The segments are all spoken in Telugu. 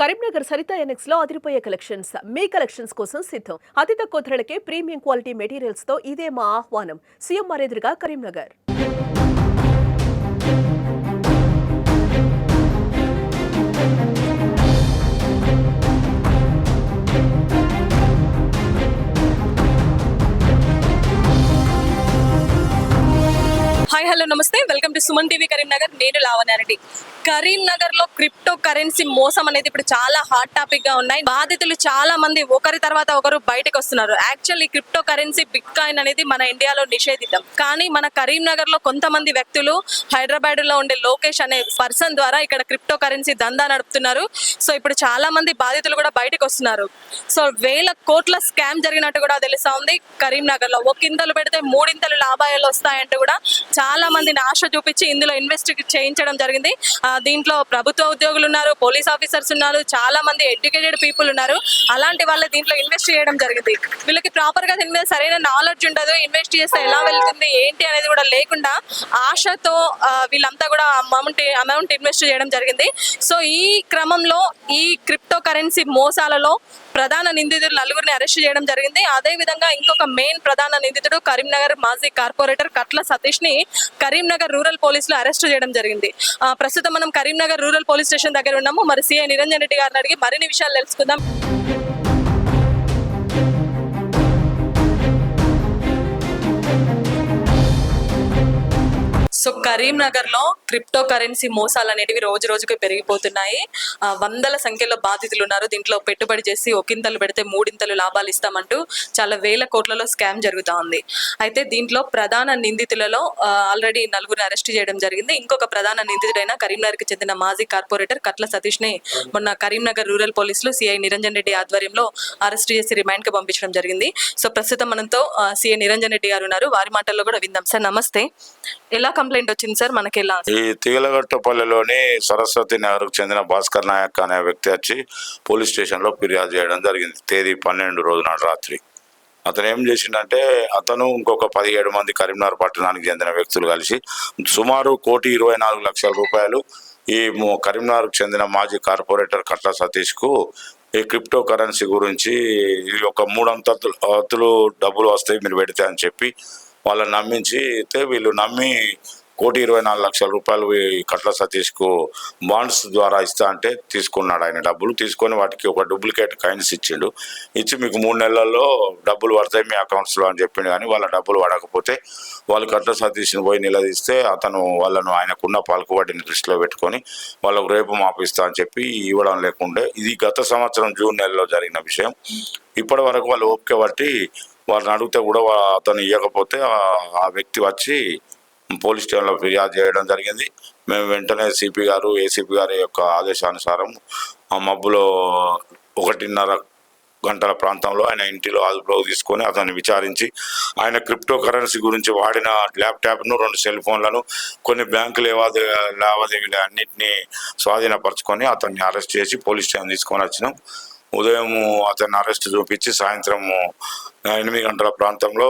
కరీంనగర్ సరిత ఎనెక్స్లో అదిరిపోయే కలెక్షన్స్. మీ కలెక్షన్స్ కోసం సిద్ధం. అతి తక్కువ ధరలకే ప్రీమియం క్వాలిటీ మెటీరియల్స్తో ఇదే మా ఆహ్వానం. సీఎంఆర్ ఎదురుగా కరీంనగర్. హాయ్ హలో నమస్తే. Welcome to Suman TV Karimnagar. నేను లావణ్యారెడ్డి. కరీంనగర్లో క్రిప్టో కరెన్సీ మోసం అనేది ఇప్పుడు చాలా హాట్ టాపిక్గా ఉన్నాయి. బాధితులు చాలా మంది ఒకరి తర్వాత ఒకరు బయటకు వస్తున్నారు. Actually crypto currency bitcoin అనేది మన ఇండియాలో నిషేధితం. కానీ మన కరీంనగర్లో కొంతమంది వ్యక్తులు హైదరాబాద్లో ఉండే లోకేష్ అనే పర్సన్ ద్వారా ఇక్కడ క్రిప్టో కరెన్సీ దందా నడుపుతున్నారు. సో ఇప్పుడు చాలా మంది బాధితులు కూడా బయటకు వస్తున్నారు. సో వేల కోట్ల స్కామ్ జరిగినట్టు కూడా తెలుస్తా ఉంది కరీంనగర్లో ఇంతలు పెడితే మూడింతలు లాభాలు వస్తాయంటూ కూడా చాలా మందిని ఆశ చూపించి ఇందులో ఇన్వెస్ట్ చేయించడం జరిగింది. దీంట్లో ప్రభుత్వ ఉద్యోగులు ఉన్నారు పోలీస్ ఆఫీసర్స్ ఉన్నారు చాలా మంది ఎడ్యుకేటెడ్ పీపుల్ ఉన్నారు. అలాంటి వాళ్ళ దీంట్లో ఇన్వెస్ట్ చేయడం జరిగింది. వీళ్ళకి ప్రాపర్గా దీని మీద సరైన నాలెడ్జ్ ఉండదు. ఇన్వెస్ట్ చేస్తే ఎలా వెళ్తుంది ఏంటి అనేది కూడా లేకుండా ఆశతో వీళ్ళంతా కూడా అమౌంట్ అమౌంట్ ఇన్వెస్ట్ చేయడం జరిగింది. సో ఈ క్రమంలో ఈ క్రిప్టో కరెన్సీ మోసాలలో ప్రధాన నిందితులు నలుగురిని అరెస్ట్ చేయడం జరిగింది. అదే విధంగా ఇంకొక మెయిన్ ప్రధాన నిందితుడు కరీంనగర్ మాజీ కార్పొరేటర్ కట్ల సతీష్ని కరీంనగర్ రూరల్ పోలీసులు అరెస్ట్ చేయడం జరిగింది. ఆ, ప్రస్తుతం మనం కరీంనగర్ రూరల్ పోలీస్ స్టేషన్ దగ్గర ఉన్నాము. మరి సీఐ నిరంజన్ రెడ్డి గారిని అడిగి మరిన్ని విషయాలు తెలుసుకుందాం. సో కరీంనగర్లో క్రిప్టో కరెన్సీ మోసాలు అనేటివి రోజు రోజుకు పెరిగిపోతున్నాయి. వందల సంఖ్యలో బాధితులు ఉన్నారు దీంట్లో పెట్టుబడి చేసి ఒకింతలు పెడితే మూడింతలు లాభాలు ఇస్తామంటూ చాలా వేల కోట్లలో స్కామ్ జరుగుతూ ఉంది. అయితే దీంట్లో ప్రధాన నిందితులలో ఆల్రెడీ నలుగురిని అరెస్ట్ చేయడం జరిగింది. ఇంకొక ప్రధాన నిందితుడైన కరీంనగర్కి చెందిన మాజీ కార్పొరేటర్ కట్ల సతీష్ని మొన్న కరీంనగర్ రూరల్ పోలీసులు సిఐ నిరంజన్ రెడ్డి ఆధ్వర్యంలో అరెస్ట్ చేసి రిమాండ్కి పంపించడం జరిగింది. సో ప్రస్తుతం మనతో సిఐ నిరంజన్ రెడ్డి గారు ఉన్నారు. వారి మాటల్లో కూడా విందాం. సార్ నమస్తే. ఎలా కంప్లైంట్ వచ్చింది సార్ మనకి ఎలా? ఈ తీగలగట్టపల్లిలోని సరస్వతి నగర్కు చెందిన భాస్కర్ నాయక్ అనే వ్యక్తి వచ్చి పోలీస్ స్టేషన్లో ఫిర్యాదు చేయడం జరిగింది తేదీ పన్నెండు రోజు నాడు రాత్రి. అతను ఏం చేసిండంటే అతను ఇంకొక పదిహేడు మంది కరీంనగర్ పట్టణానికి చెందిన వ్యక్తులు కలిసి సుమారు కోటి ఇరవై నాలుగు లక్షల రూపాయలు ఈ కరీంనగర్కు చెందిన మాజీ కార్పొరేటర్ కట్ల సతీష్కు ఈ క్రిప్టో కరెన్సీ గురించి ఈ ఒక మూడంతస్తులు అంతస్తులు డబ్బులు వస్తాయి మీరు పెడితే అని చెప్పి వాళ్ళని నమ్మించి అయితే వీళ్ళు నమ్మి కోటి ఇరవై నాలుగు లక్షల రూపాయలు ఈ కట్ల సతీష్కు బాండ్స్ ద్వారా ఇస్తా అంటే తీసుకున్నాడు ఆయన డబ్బులు. తీసుకొని వాటికి ఒక డూప్లికేట్ కాయిన్స్ ఇచ్చిండు. ఇచ్చి మీకు మూడు నెలల్లో డబ్బులు పడతాయి మీ అకౌంట్స్లో అని చెప్పిండు కానీ వాళ్ళ డబ్బులు పడకపోతే వాళ్ళు కట్ల సతీష్ని పోయి నిలదీస్తే అతను వాళ్ళను ఆయనకున్న పలుకుబడిని దృష్టిలో పెట్టుకొని వాళ్ళకు రేపు మాపిస్తా అని చెప్పి ఇవ్వడం లేకుండే. ఇది గత సంవత్సరం జూన్ నెలలో జరిగిన విషయం. ఇప్పటి వరకు వాళ్ళు ఓపిక బట్టి వాళ్ళని అడిగితే కూడా అతను ఇవ్వకపోతే ఆ వ్యక్తి వచ్చి పోలీస్ స్టేషన్లో ఫిర్యాదు చేయడం జరిగింది. మేము వెంటనే సిపి గారు ఏసీపీ గారి యొక్క ఆదేశానుసారం మబ్బులో ఒకటిన్నర గంటల ప్రాంతంలో ఆయన ఇంటిలో అదుపులోకి తీసుకొని అతన్ని విచారించి ఆయన క్రిప్టో కరెన్సీ గురించి వాడిన ల్యాప్టాప్ను రెండు సెల్ ఫోన్లను కొన్ని బ్యాంకు లావాదే లావాదేవీలు అన్నింటినీ స్వాధీనపరచుకొని అతన్ని అరెస్ట్ చేసి పోలీస్ స్టేషన్ తీసుకొని వచ్చినాం. ఉదయం అతన్ని అరెస్ట్ చూపించి సాయంత్రము ఎనిమిది గంటల ప్రాంతంలో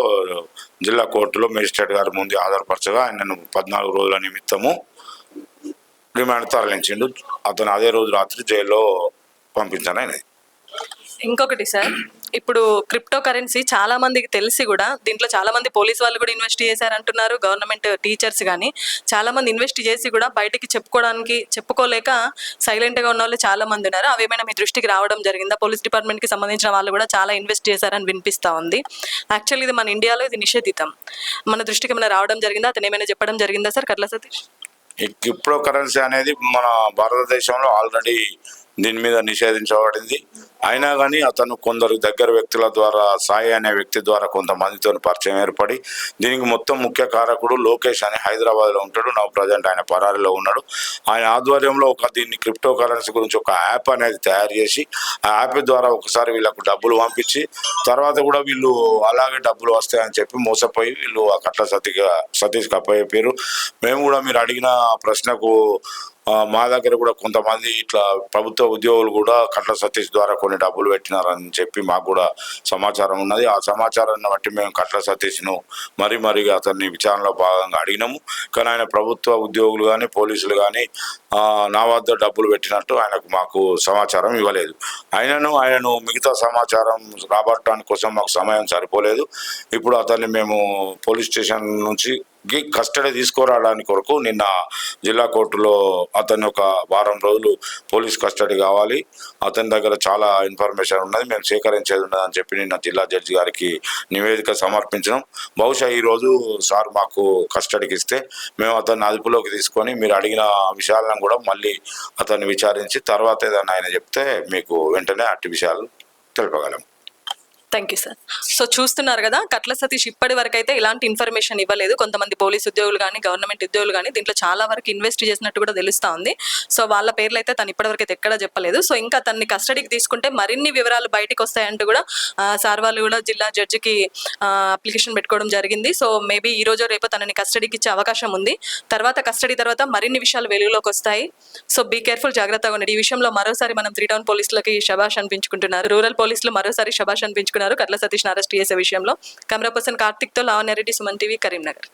జిల్లా కోర్టులో మేజిస్ట్రేట్ గారి ముందు ఆధారపరచగా ఆయనను పద్నాలుగు రోజుల నిమిత్తము రిమాండ్ తరలించిండు. అతను అదే రోజు రాత్రి జైల్లో పంపించాను ఆయన ఇంకొకటి సార్ ఇప్పుడు క్రిప్టో కరెన్సీ చాలా మందికి తెలిసి కూడా దీంట్లో చాలా మంది పోలీస్ వాళ్ళు కూడా ఇన్వెస్ట్ చేశారు అంటున్నారు గవర్నమెంట్ టీచర్స్ కానీ చాలా మంది ఇన్వెస్ట్ చేసి కూడా బయటికి చెప్పుకోవడానికి చెప్పుకోలేక సైలెంట్గా ఉన్న వాళ్ళు చాలా మంది ఉన్నారు. అవి ఏమైనా మీ దృష్టికి రావడం జరిగిందా? పోలీస్ డిపార్ట్మెంట్కి సంబంధించిన వాళ్ళు కూడా చాలా ఇన్వెస్ట్ చేశారని వినిపిస్తా ఉంది. యాక్చువల్లీ ఇది మన ఇండియాలో ఇది నిషేధితం. మన దృష్టికి ఏమైనా రావడం జరిగిందా? అతను ఏమైనా చెప్పడం జరిగిందా సార్? కర్ల సతీష్. ఈ క్రిప్టో కరెన్సీ అనేది మన భారతదేశంలో ఆల్రెడీ దీని మీద నిషేధించబడింది. అయినా కానీ అతను కొందరు దగ్గర వ్యక్తుల ద్వారా సాయి అనే వ్యక్తి ద్వారా కొంతమందితో పరిచయం ఏర్పడి దీనికి మొత్తం ముఖ్య కారకుడు లోకేష్ అని హైదరాబాద్లో ఉంటాడు. నా ప్రజెంట్ ఆయన పరారిలో ఉన్నాడు. ఆయన ఆధ్వర్యంలో ఒక దీన్ని క్రిప్టో కరెన్సీ గురించి ఒక యాప్ అనేది తయారు చేసి ఆ యాప్ ద్వారా ఒకసారి వీళ్ళకు డబ్బులు పంపించి తర్వాత కూడా వీళ్ళు అలాగే డబ్బులు వస్తాయని చెప్పి మోసపోయి వీళ్ళు ఆ కట్ల సతీగా సతీష్కి అప్పయ్యారు మేము కూడా మీరు అడిగిన ప్రశ్నకు మా దగ్గర కూడా కొంతమంది ఇట్లా ప్రభుత్వ ఉద్యోగులు కూడా కట్ల సతీష్ ద్వారా కొన్ని డబ్బులు పెట్టినారని చెప్పి మాకు కూడా సమాచారం ఉన్నది. ఆ సమాచారాన్ని బట్టి మేము కట్ల సతీష్ను మరీ మరీగా అతన్ని విచారణలో భాగంగా అడిగినాము. కానీ ఆయన ప్రభుత్వ ఉద్యోగులు కానీ పోలీసులు కానీ నా వద్ద డబ్బులు పెట్టినట్టు ఆయనకు మాకు సమాచారం ఇవ్వలేదు. ఆయనను ఆయనను మిగతా సమాచారం రాబట్టడానికి కోసం మాకు సమయం సరిపోలేదు. ఇప్పుడు అతన్ని మేము పోలీస్ స్టేషన్ నుంచి గి కస్టడీ తీసుకురావడానికి కొరకు నిన్న జిల్లా కోర్టులో అతను ఒక వారం రోజులు పోలీస్ కస్టడీ కావాలి. అతని దగ్గర చాలా ఇన్ఫర్మేషన్ ఉన్నది. మేము సేకరించేది ఉన్నదని చెప్పి నిన్న జిల్లా జడ్జి గారికి నివేదిక సమర్పించడం బహుశా ఈరోజు సార్ మాకు కస్టడీకి ఇస్తే మేము అతన్ని అదుపులోకి తీసుకొని మీరు అడిగిన విషయాలను కూడా మళ్ళీ అతన్ని విచారించి తర్వాత ఏదైనా ఆయన చెప్తే మీకు వెంటనే అట్టి విషయాలు తెలుపగలం. థ్యాంక్ యూ సార్ సో చూస్తున్నారు కదా కట్ల సతీష్ ఇప్పటి వరకు అయితే ఇలాంటి ఇన్ఫర్మేషన్ ఇవ్వలేదు. కొంతమంది పోలీస్ ఉద్యోగులు కానీ గవర్నమెంట్ ఉద్యోగులు కానీ దీంట్లో చాలా వరకు ఇన్వెస్ట్ చేసినట్టు కూడా తెలుస్తా ఉంది. సో వాళ్ళ పేర్లు అయితే తను ఇప్పటివరకు అయితే ఎక్కడా చెప్పలేదు. సో ఇంకా తనని కస్టడీకి తీసుకుంటే మరిన్ని వివరాలు బయటకు వస్తాయంటూ కూడా సార్ వాళ్ళు కూడా జిల్లా జడ్జికి అప్లికేషన్ పెట్టుకోవడం జరిగింది. సో మేబీ ఈ రోజు రేపు తనని కస్టడీకి ఇచ్చే అవకాశం ఉంది. తర్వాత కస్టడీ తర్వాత మరిన్ని విషయాలు వెలుగులోకి వస్తాయి. సో బీ కేర్ఫుల్ జాగ్రత్తగా ఉండండి. ఈ విషయంలో మరోసారి మనం త్రీ టౌన్ పోలీసులకి శబాష్ అనిపించుకుంటున్నారు. రూరల్ పోలీసులు మరోసారి శబాష్ అనిపించుకున్నారు కట్ల సతీష్ని అరెస్ట్ చేసే విషయంలో. కెమెరా పర్సన్ కార్తిక్తో లావణ్యారెడ్డి సుమన్ టీవీ కరీంనగర్.